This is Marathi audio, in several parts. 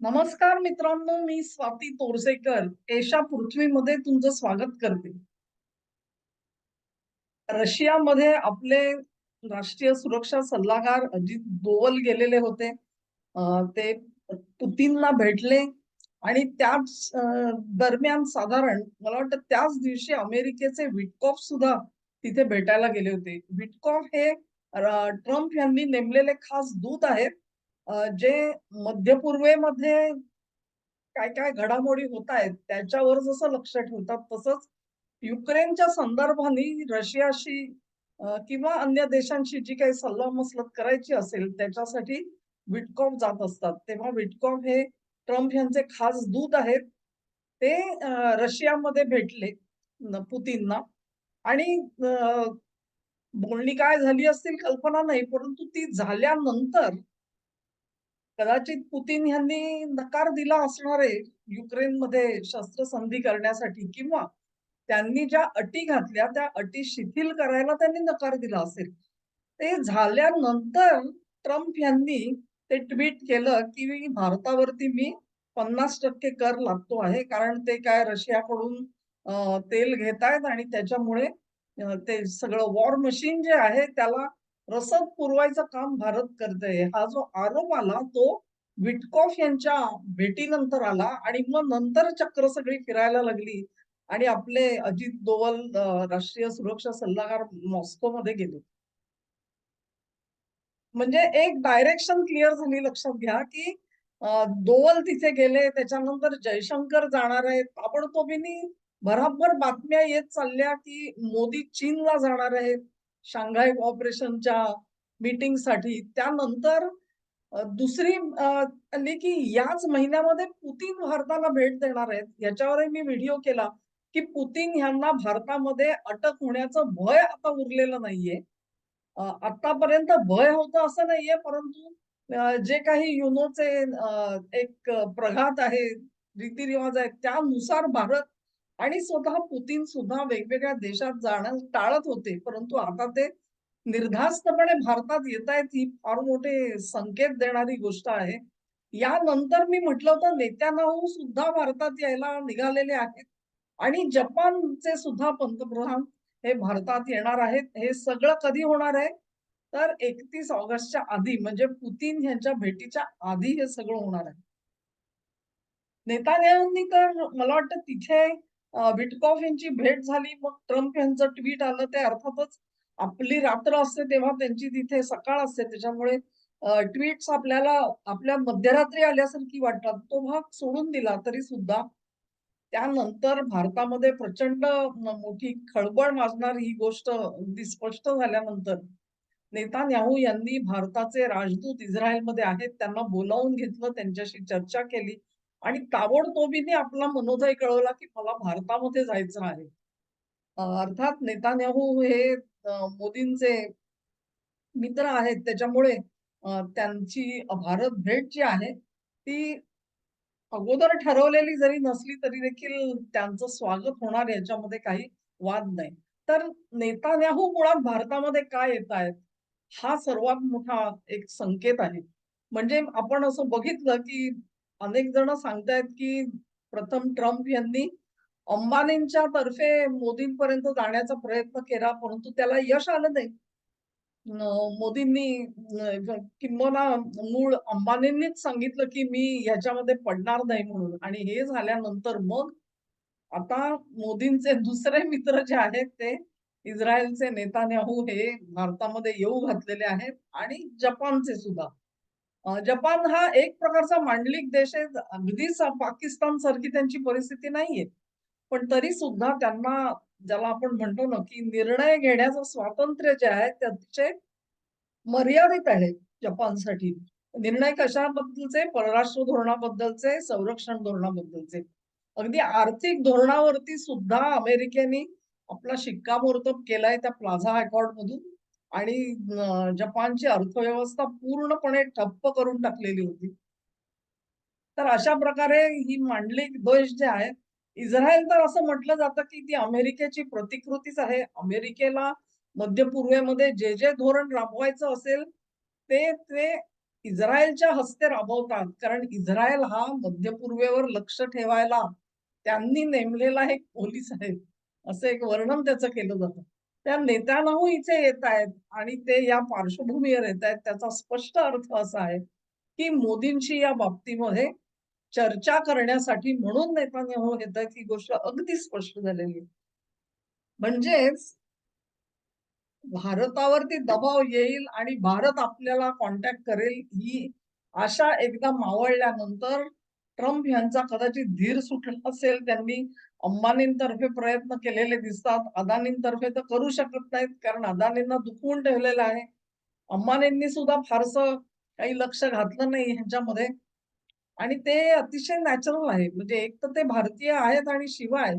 नमस्कार मित्रांनो मी स्वाती तोरसेकर. एशा पृथ्वीमध्ये तुमचं स्वागत करते. रशियामध्ये आपले राष्ट्रीय सुरक्षा सल्लागार अजित दोवल गेलेले होते. ते पुतीनला भेटले आणि त्याच दरम्यान साधारण मला वाटतं त्याच दिवशी अमेरिकेचे विटकॉफ सुद्धा तिथे भेटायला गेले होते. विटकॉफ हे ट्रम्प यांनी नेमलेले खास दूत आहेत. जे मध्य पूर्वेमध्ये काय काय घडामोडी होत आहेत त्याच्यावर जसं लक्ष ठेवतात तसंच युक्रेनच्या संदर्भाने रशियाशी किंवा अन्य देशांशी जी काही सल्लामसलत करायची असेल त्याच्यासाठी विटकॉम जात असतात. तेव्हा विटकॉम हे ट्रम्प यांचे खास दूत आहेत. ते रशियामध्ये भेटले पुतींना पुतीनना. आणि बोलणी काय झाली असतील कल्पना नाही परंतु ती झाल्यानंतर कदाचित पुतीन यांनी नकार दिला असणार आहे युक्रेनमध्ये शस्त्रसंधी करण्यासाठी किंवा त्यांनी ज्या अटी घातल्या त्या अटी शिथिल करायला त्यांनी नकार दिला असेल. ते झाल्यानंतर ट्रम्प यांनी ते ट्विट केलं की भारतावरती मी पन्नास टक्के कर लागतो आहे कारण ते काय रशियाकडून तेल घेत आहेत आणि त्याच्यामुळे ते सगळं वॉर मशीन जे आहे त्याला रसद पुरवायचं काम भारत करतंय. हा जो आरोप आला तो विटकॉफ यांच्या भेटीनंतर आला आणि मग नंतर चक्र सगळी फिरायला लागली आणि आपले अजित दोवल राष्ट्रीय सुरक्षा सल्लागार मॉस्कोमध्ये गेले. म्हणजे एक डायरेक्शन क्लिअर झाली लक्षात घ्या की दोवल तिथे गेले त्याच्यानंतर जयशंकर जाणार आहेत. ताबडतोबीनी भराभर बातम्या येत चालल्या की मोदी चीनला जाणार आहेत. शांघाय कॉपरेशनच्या मीटिंगसाठी त्यानंतर दुसरी आली की याच महिन्यामध्ये पुतीन भारताला भेट देणार आहेत. याच्यावरही मी व्हिडिओ केला की पुतीन यांना भारतामध्ये अटक होण्याचं भय आता उरलेलं नाहीये. आतापर्यंत भय होतं असं नाहीये परंतु जे काही युनोचे एक प्रघात आहे रीतिरिवाज आहेत त्यानुसार भारत आणि स्वतः पुतीन सुद्धा वेगवेगळ्या देशात जाणं टाळत होते. परंतु आता ते निर्धास्तपणे भारतात येत आहेत ही फार मोठे संकेत देणारी गोष्ट आहे. यानंतर मी म्हटलं होतं नेत्यानाहू सुद्धा भारतात यायला निघालेले आहेत. आणि जपानचे सुद्धा पंतप्रधान हे भारतात येणार आहेत. हे सगळं कधी होणार आहे? तर एकतीस ऑगस्टच्या आधी म्हणजे पुतीन यांच्या भेटीच्या आधी हे सगळं होणार आहे. नेतान्यांनी तर मला वाटतं तिथे विटकॉफ यांची भेट झाली मग ट्रम्प यांचं ट्विट आलं ते अर्थातच आपली रात्र असते तेव्हा त्यांची तिथे सकाळ असते. त्याच्यामुळे ट्विट्स आपल्याला आपल्या मध्यरात्री आल्यासारखी वाटतात. तो भाग सोडून दिला तरी सुद्धा. त्यानंतर भारतामध्ये प्रचंड मोठी खळबळ माजणारी ही गोष्ट अगदी स्पष्ट झाल्यानंतर नेतान्याहू यांनी भारताचे राजदूत इस्रायलमध्ये आहेत त्यांना बोलावून घेतलं त्यांच्याशी चर्चा केली. आणि ताबडतोबीने आपला मनोदय कळवला की मला भारतामध्ये जायचं आहे. अर्थात नेतान्याहू हे मोदींचे मित्र आहेत. त्याच्यामुळे त्यांची भारत भेट जी आहे ती अगोदर ठरवलेली जरी नसली तरी देखील त्यांचं स्वागत होणार याच्यामध्ये काही वाद नाही. तर नेतान्याहू मुळात भारतामध्ये काय येत आहेत? हा सर्वात मोठा एक संकेत आहे. म्हणजे आपण असं बघितलं की अनेक जण सांगतायत की प्रथम ट्रम्प यांनी अंबानींच्या तर्फे मोदींपर्यंत जाण्याचा प्रयत्न केला परंतु त्याला यश आलं नाही. मोदींनी न- मूळ अंबानींनीच सांगितलं की मी ह्याच्यामध्ये पडणार नाही म्हणून. आणि हे झाल्यानंतर मग आता मोदींचे दुसरे मित्र जे आहेत ते इस्रायलचे नेतान्याहू हे भारतामध्ये येऊ घातलेले आहेत आणि जपानचे सुद्धा. जपान हा एक प्रकारचा मांडलिक देश आहे. अगदीच पाकिस्तान सारखी त्यांची परिस्थिती नाहीये. पण तरी सुद्धा त्यांना ज्याला आपण म्हणतो ना की निर्णय घेण्याचं स्वातंत्र्य जे आहे त्याचे मर्यादित आहे जपानसाठी. निर्णय कशाबद्दलचे? परराष्ट्र धोरणाबद्दलचे संरक्षण धोरणाबद्दलचे. अगदी आर्थिक धोरणावरती सुद्धा अमेरिकेने आपला शिक्कामोर्तब केलाय त्या प्लाझा अकॉर्ड मधून आणि जपानची अर्थव्यवस्था पूर्णपणे ठप्प करून टाकलेली होती. तर अशा प्रकारे ही मांडलिक द्वेष जे आहे इस्रायल तर असं म्हटलं जातं की ती अमेरिकेची प्रतिकृतीच आहे. अमेरिकेला मध्य पूर्वेमध्ये जे जे धोरण राबवायचं असेल ते ते इस्रायलच्या हस्ते राबवतात. कारण इस्रायल हा मध्य पूर्वेवर लक्ष ठेवायला त्यांनी नेमलेला एक पोलीस आहे असं एक वर्णन त्याचं केलं जातं. त्या नेत्यांनाहू इथे येत आहेत आणि ते या पार्श्वभूमीवर येत आहेत त्याचा स्पष्ट अर्थ असा आहे की मोदींशी या बाबतीमध्ये चर्चा करण्यासाठी म्हणून नेतान्याहू हो येत आहेत ही गोष्ट अगदी स्पष्ट झालेली आहे. म्हणजेच भारतावरती दबाव येईल आणि भारत आपल्याला कॉन्टॅक्ट करेल ही आशा एकदा मावळल्यानंतर ट्रम्प यांचा कदाचित धीर सुटला असेल त्यांनी अंबानींतर्फे प्रयत्न केलेले दिसतात. अदानींतर्फे तर करू शकत नाहीत कारण अदानींना दुखवून ठेवलेलं आहे. अंबानींनी सुद्धा फारसं काही लक्ष घातलं नाही ह्यांच्यामध्ये. आणि ते अतिशय नॅचरल आहे. म्हणजे एक तर ते भारतीय आहेत आणि शिवाय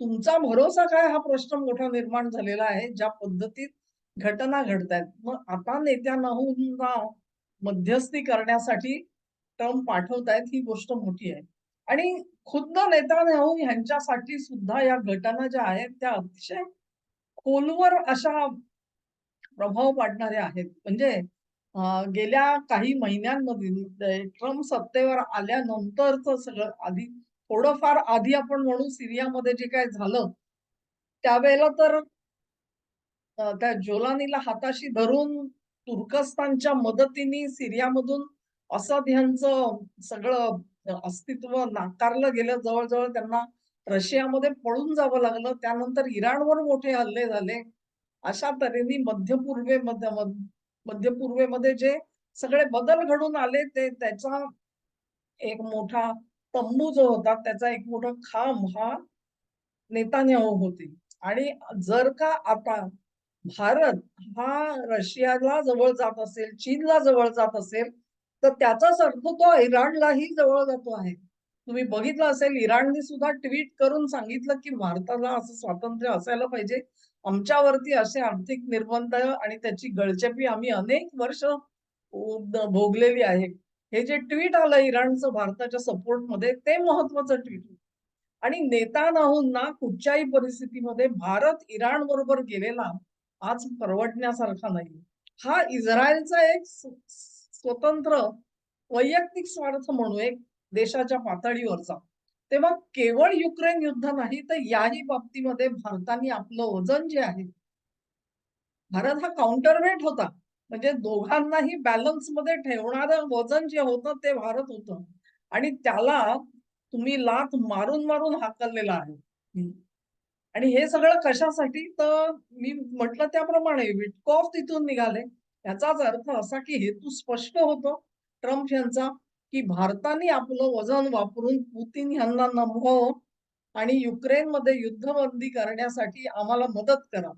तुमचा भरोसा काय हा प्रश्न मोठा निर्माण झालेला आहे. ज्या पद्धतीत घटना घडतायत. मग आता नेत्यांना मध्यस्थी करण्यासाठी ट्रम्प पाठवतायत ही गोष्ट मोठी आहे. आणि खुद्द नेतान्याहू हो, यांच्यासाठी सुद्धा या घटना ज्या आहेत त्या अतिशय खोलवर अशा प्रभाव पाडणाऱ्या आहेत. म्हणजे गेल्या काही महिन्यांमधील ट्रम्प सत्तेवर आल्यानंतरच सगळं आधी थोडंफार आधी आपण म्हणू सिरियामध्ये जे काय झालं त्यावेळेला तर त्या जोलानीला हाताशी धरून तुर्कस्तानच्या मदतीने सिरियामधून असद यांचं सगळं अस्तित्व नाकारलं गेलं. जवळजवळ त्यांना रशियामध्ये पळून जावं लागलं. त्यानंतर इराणवर मोठे हल्ले झाले. अशा तऱ्हेने मध्य पूर्वेमध्ये मध्य पूर्वेमध्ये जे सगळे बदल घडून आले ते त्याचा एक मोठा तंबू जो होता त्याचा एक मोठा खांब हा नेतान्याहू होते. आणि जर का आता भारत हा रशियाला जवळ जात असेल चीनला जवळ जात असेल तर त्याचाच अर्थ तो इराणलाही जवळ जातो आहे. तुम्ही बघितलं असेल इराणने सुद्धा ट्विट करून सांगितलं की भारताला असं स्वातंत्र्य असायला पाहिजे. आमच्यावरती असे आर्थिक निर्बंध आणि त्याची गळचेपी आम्ही अनेक वर्ष भोगलेली आहे. हे जे ट्विट आलं इराणचं भारताच्या सपोर्टमध्ये ते महत्वाचं ट्विट आणि नेतानाहूंना कुठच्याही परिस्थितीमध्ये भारत इराण बरोबर गेलेला आज परवडण्यासारखा नाही. हा इस्रायलचा एक स्वतंत्र वैयक्तिक स्वार्थ म्हणून एक देशाच्या पातळीवरचा. तेव्हा केवळ युक्रेन युद्ध नाही तर याही बाबतीमध्ये भारताने आपलं वजन जे आहे भारत हा काउंटरवेट होता. म्हणजे दोघांनाही बॅलन्समध्ये ठेवणारं वजन जे होतं ते भारत होतं. आणि त्याला तुम्ही लात मारून मारून हाकललेला आहे. आणि हे सगळं कशासाठी? तर मी म्हटलं त्याप्रमाणे विटकॉफ तिथून निघाले. याचाच अर्थ असा की हेतू स्पष्ट होतो. ट्रम्प यांचा की भारताने आपलं वजन वापरून पुतीन यांना नमव आणि युक्रेनमध्ये युद्धबंदी करण्यासाठी आम्हाला मदत करा.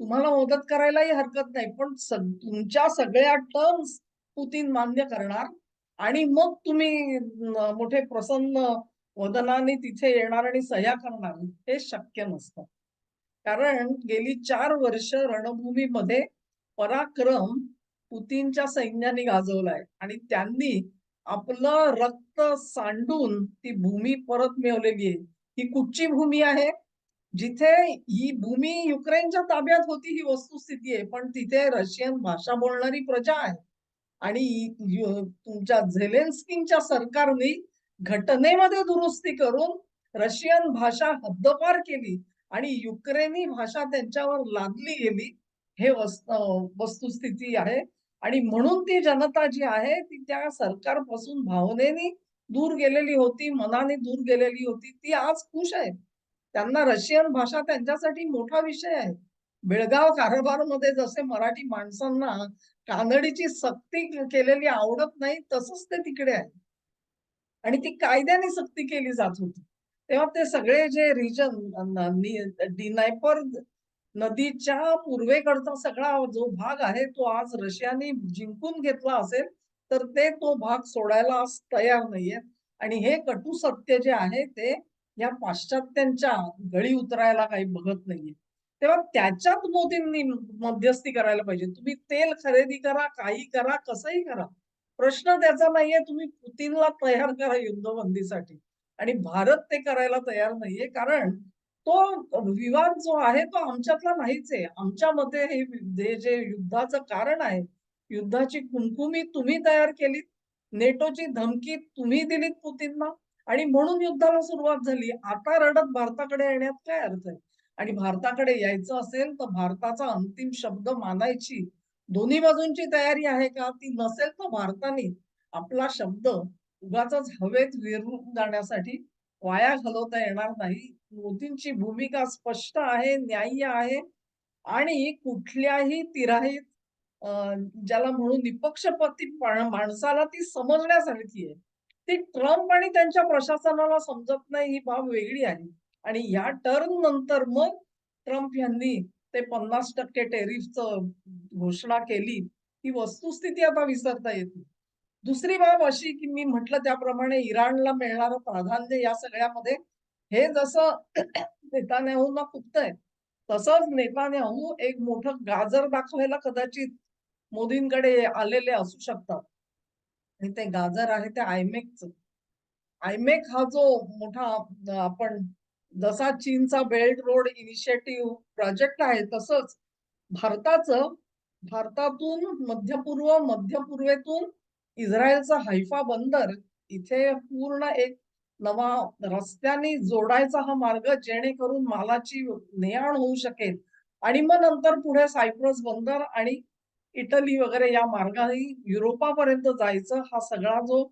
तुम्हाला मदत करायलाही हरकत नाही पण सग- तुमच्या सगळ्या टर्म्स पुतीन मान्य करणार आणि मग तुम्ही मोठे प्रसन्न वदनाने तिथे येणार आणि सह्या करणार हे शक्य नसतं. कारण गेली चार वर्ष रणभूमीमध्ये पराक्रम पुतीनच्या सैन्याने गाजवलाय. आणि त्यांनी आपलं रक्त सांडून ती भूमी परत मिळवलेली आहे. ही कुठची भूमी आहे? जिथे ही भूमी युक्रेनच्या ताब्यात होती ही वस्तुस्थिती आहे. पण तिथे रशियन भाषा बोलणारी प्रजा आहे. आणि तुमच्या झेलेन्स्कींच्या सरकारने घटनेमध्ये दुरुस्ती करून रशियन भाषा हद्दपार केली. आणि युक्रेनी भाषा त्यांच्यावर लादली गेली. हे वस्त वस्तुस्थिती आहे. आणि म्हणून ती जनता जी आहे ती त्या सरकारपासून भावनेने दूर गेलेली होती मनाने दूर गेलेली होती ती आज खुश आहे. त्यांना रशियन भाषा त्यांच्यासाठी मोठा विषय आहे. बेळगाव कारभारमध्ये जसे मराठी माणसांना कानडीची सक्ती केलेली आवडत नाही तसंच ते तिकडे आहे. आणि ती कायद्याने सक्ती केली जात होती. तेव्हा ते सगळे जे रिजन डिनायपर नदीच्या पूर्वेकडचा सगळा जो भाग आहे तो आज रशियाने जिंकून घेतला असेल तर ते तो भाग सोडायला आज तयार नाहीये. आणि हे कटू सत्य जे आहे ते या पाश्चात्यांच्या गळी उतरायला काही बघत नाहीये. तेव्हा त्याच्यात मोदींनी मध्यस्थी करायला पाहिजे. तुम्ही तेल खरेदी करा काही करा कसंही करा. प्रश्न त्याचा नाहीये तुम्ही पुतीनला तयार करा युद्धबंदीसाठी. आणि भारत ते करायला तयार नाहीये कारण तो विवाद जो आहे तो आमच्यातला नाहीच आहे. आमच्या मते हे जे युद्धाचं कारण आहे युद्धाची कुमकुमी तुम्ही तयार केलीत नेटोची धमकी तुम्ही दिलीत पुतींना आणि म्हणून युद्धाला सुरुवात झाली. आता रडत भारताकडे येण्यात काय अर्थ आहे? आणि भारताकडे यायचं असेल तर भारताचा अंतिम शब्द मानायची दोन्ही बाजूंची तयारी आहे का? ती नसेल तर भारताने आपला शब्द उगाच हवेत विरून जाण्यासाठी वाया घालवता येणार नाही. मोदींची भूमिका स्पष्ट आहे न्याय्य आहे आणि कुठल्याही तिराहीत ज्याला म्हणून निपक्षपती माणसाला ती समजण्यासारखी आहे. ती ट्रम्प आणि त्यांच्या प्रशासनाला समजत नाही ही बाब वेगळी आहे. आणि या टर्न नंतर मग ट्रम्प यांनी ते पन्नास टक्के टेरिफचं घोषणा केली ही वस्तुस्थिती आता विसरता येत नाही. दुसरी बाब अशी की मी म्हटलं त्याप्रमाणे इराणला मिळणारं प्राधान्य या सगळ्यामध्ये हे जसं नेतान्याहूंना खुपतंय तसंच नेतान्याहू एक मोठं गाजर दाखवायला कदाचित मोदींकडे आलेले असू शकतात. आणि ते गाजर आहे ते आयमेकच. आयमेक हा जो मोठा आपण जसा चीनचा बेल्ट रोड इनिशिएटिव्ह प्रोजेक्ट आहे तसंच भारताचं भारतातून मध्य पूर्व मध्य पूर्वेतून इस्रायलचा हायफा बंदर इथे पूर्ण एक नवा रस्त्याने जोडायचा हा मार्ग जेणेकरून मालाची नेआण होऊ शकेल. आणि मग नंतर पुढे सायप्रस बंदर आणि इटली वगैरे या मार्गाने युरोपापर्यंत जायचं हा सगळा जो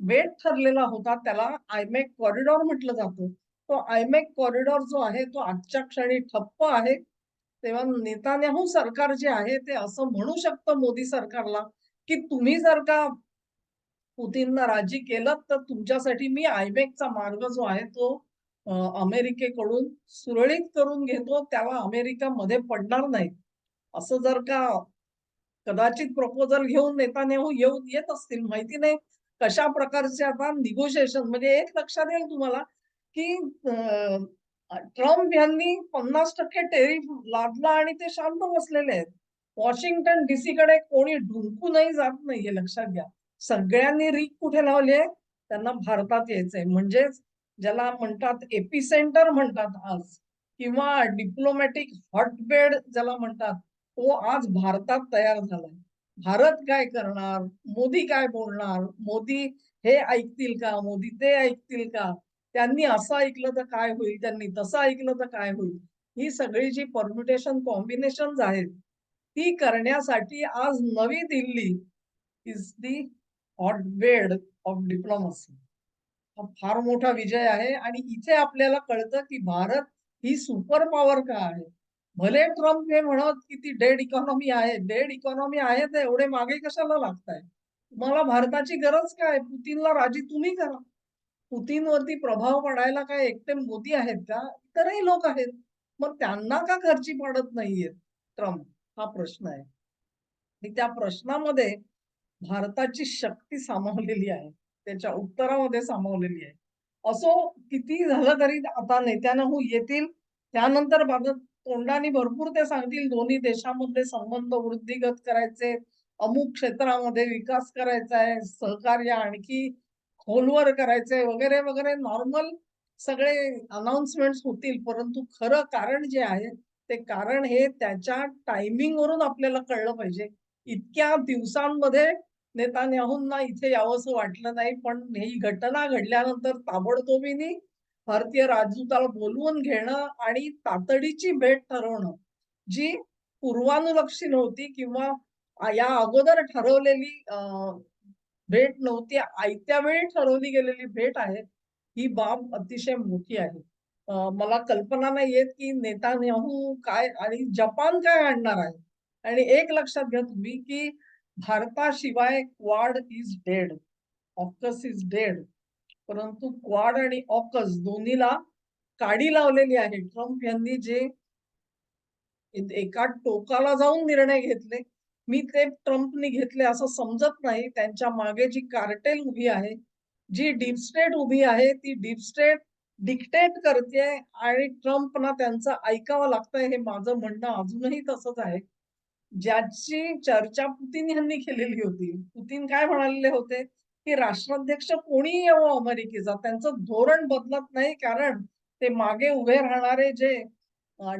बेट ठरलेला होता त्याला आयमेक कॉरिडॉर म्हटलं जातं. तो आयमेक कॉरिडॉर जो आहे तो आजच्या क्षणी ठप्प आहे. तेव्हा नेतान्याहू सरकार जे आहे ते असं म्हणू शकतं मोदी सरकारला की तुम्ही जर का पुतींना राजी केलं तर तुमच्यासाठी मी आयमेकचा मार्ग जो आहे तो अमेरिकेकडून सुरळीत करून घेतो त्याला अमेरिका मध्ये पडणार नाही असं जर का कदाचित प्रपोजल घेऊन नेतान्याहू येऊन येत असतील माहिती नाही कशा प्रकारचे आता निगोशिएशन म्हणजे एक लक्षात येईल तुम्हाला की ट्रम्प यांनी पन्नास टक्के टेरिफ लादला आणि ते शांत बसलेले आहेत. वॉशिंग्टन डीसी कडे कोणी ढुंकूनही जात नाहीये लक्षात घ्या. सगळ्यांनी रीक कुठे लावली आहे? त्यांना भारतात यायचंय. म्हणजेच ज्याला म्हणतात एपिसेंटर म्हणतात आज किंवा डिप्लोमॅटिक हॉटबेड ज्याला म्हणतात तो आज भारतात तयार झालाय. भारत काय करणार? मोदी काय बोलणार? मोदी हे ऐकतील का? मोदी ते ऐकतील का? त्यांनी असं ऐकलं तर काय होईल? त्यांनी तसं ऐकलं तर काय होईल? ही सगळी जी परम्युटेशन कॉम्बिनेशन आहेत ती करण्यासाठी आज Navi Delhi is the hotbed of diplomacy हा फार मोठा विजय आहे आणि इथे आपल्याला कळतं की भारत ही सुपर पॉवर का आहे? भले ट्रम्प हे म्हणत की ती डेड इकॉनॉमी आहे डेड इकॉनॉमी आहे तर एवढे मागे कशाला लागताय? तुम्हाला भारताची गरज काय? पुतीनला राजी तुम्ही करा. पुतीनवरती प्रभाव पडायला काय एकटे मोदी आहेत का? इतरही लोक आहेत. मग त्यांना का खर्ची पडत नाहीये ट्रम्प हा प्रश्न आहे. त्या प्रश्नामध्ये भारताची शक्ती सामावलेली आहे. त्याच्या उत्तरामध्ये सामावलेली आहे. असो किती झालं तरी आता नेत्यानं येतील. त्यानंतर भारत तोंडाने भरपूर ते सांगतील. दोन्ही देशामधले संबंध वृद्धिगत करायचे. अमुक क्षेत्रामध्ये विकास करायचा आहे. सहकार्य आणखी खोलवर करायचंय वगैरे वगैरे. नॉर्मल सगळे अनाउन्समेंट होतील. परंतु खरं कारण जे आहे ते कारण हे त्याच्या टायमिंगवरून आपल्याला कळलं पाहिजे. इतक्या दिवसांमध्ये नेतान्याहूंना इथे यावंसं वाटलं नाही पण ही घटना घडल्यानंतर ताबडतोबीने भारतीय राजदूताला बोलवून घेणं आणि तातडीची भेट ठरवणं जी पूर्वानुलक्षी नव्हती किंवा या अगोदर ठरवलेली भेट नव्हती आयत्या वेळी ठरवली गेलेली भेट आहे ही बाब अतिशय मोठी आहे. मला कल्पना नाही येत की नेतान्याहू काय आणि जपान काय आणणार आहे. आणि एक लक्षात घ्या तुम्ही की भारताशिवाय Quad is dead AUKUS is dead परंतु क्वाड आणि ऑकस दोन्हीला काडी लावलेली आहे. ट्रम्प यांनी जे एका टोकाला जाऊन निर्णय घेतले. मी ते ट्रम्पनी घेतले असं समजत नाही. त्यांच्या मागे जी कार्टेल उभी आहे जी डीप स्टेट उभी आहे ती डीप स्टेट डिक्टेट करते आणि ट्रम्पना त्यांचं ऐकावं लागतंय हे माझं म्हणणं अजूनही तसंच आहे. ज्याची चर्चा पुतीन यांनी केलेली होती. पुतीन काय म्हणालेले होते? की राष्ट्राध्यक्ष कोणी येवो अमेरिकेचा. त्यांचं धोरण बदलत नाही कारण ते मागे उभे राहणारे जे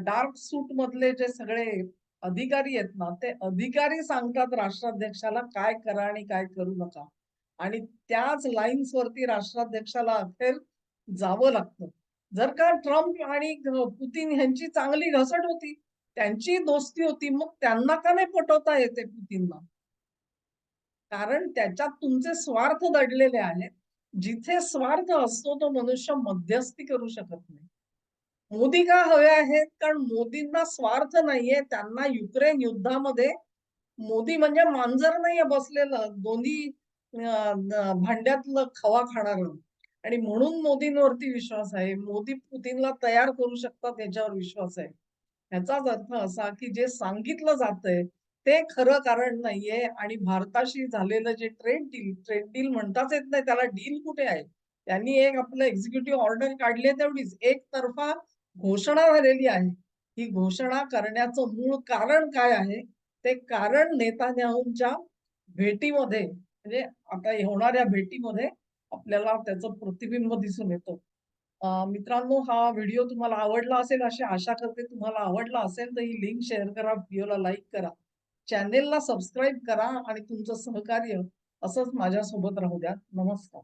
डार्क सूट मधले जे सगळे अधिकारी आहेत ना ते अधिकारी सांगतात राष्ट्राध्यक्षाला काय करा आणि काय करू नका. आणि त्याच लाईन्स वरती राष्ट्राध्यक्षाला अखेर जावं लागतं. जर का ट्रम्प आणि पुतीन यांची चांगली घसट होती त्यांची दोस्ती होती मग त्यांना का नाही पटवता येते पुतींना? कारण त्याच्यात तुमचे स्वार्थ दडलेले आहेत. जिथे स्वार्थ असतो तो मनुष्य मध्यस्थी करू शकत नाही. मोदी का हवे आहेत? कारण मोदींना स्वार्थ नाहीये. त्यांना युक्रेन युद्धामध्ये मोदी म्हणजे मांजर नाहीये बसलेलं. दोन्ही भांड्यातलं खवा खाणार. आणि म्हणून मोदींवरती विश्वास आहे. मोदी पुतीनला तयार करू शकतात याच्यावर विश्वास आहे. ह्याचाच अर्थ असा की जे सांगितलं जातंय ते खरं कारण नाहीये आणि भारताशी झालेलं जे ट्रेड डील ट्रेड डील म्हणताच येत नाही त्याला डील कुठे आहे? त्यांनी एक आपलं एक्झिक्युटिव्ह ऑर्डर काढले तेवढीच. तेवढीच एकतर्फा घोषणा झालेली आहे. ही घोषणा करण्याचं मूळ कारण काय आहे? ते कारण नेतान्याहूंच्या भेटीमध्ये म्हणजे आता होणाऱ्या भेटीमध्ये आपल्याला त्याचं प्रतिबिंब दिसून येतं. मित्रांनो हा व्हिडिओ तुम्हाला आवडला असेल अशी आशा करते तुम्हाला आवडला असेल तर ही लिंक शेअर करा व्हिडिओला लाईक करा. चॅनेलला सबस्क्राईब करा आणि तुमचं सहकार्य असंच माझ्यासोबत राहू द्या. नमस्कार.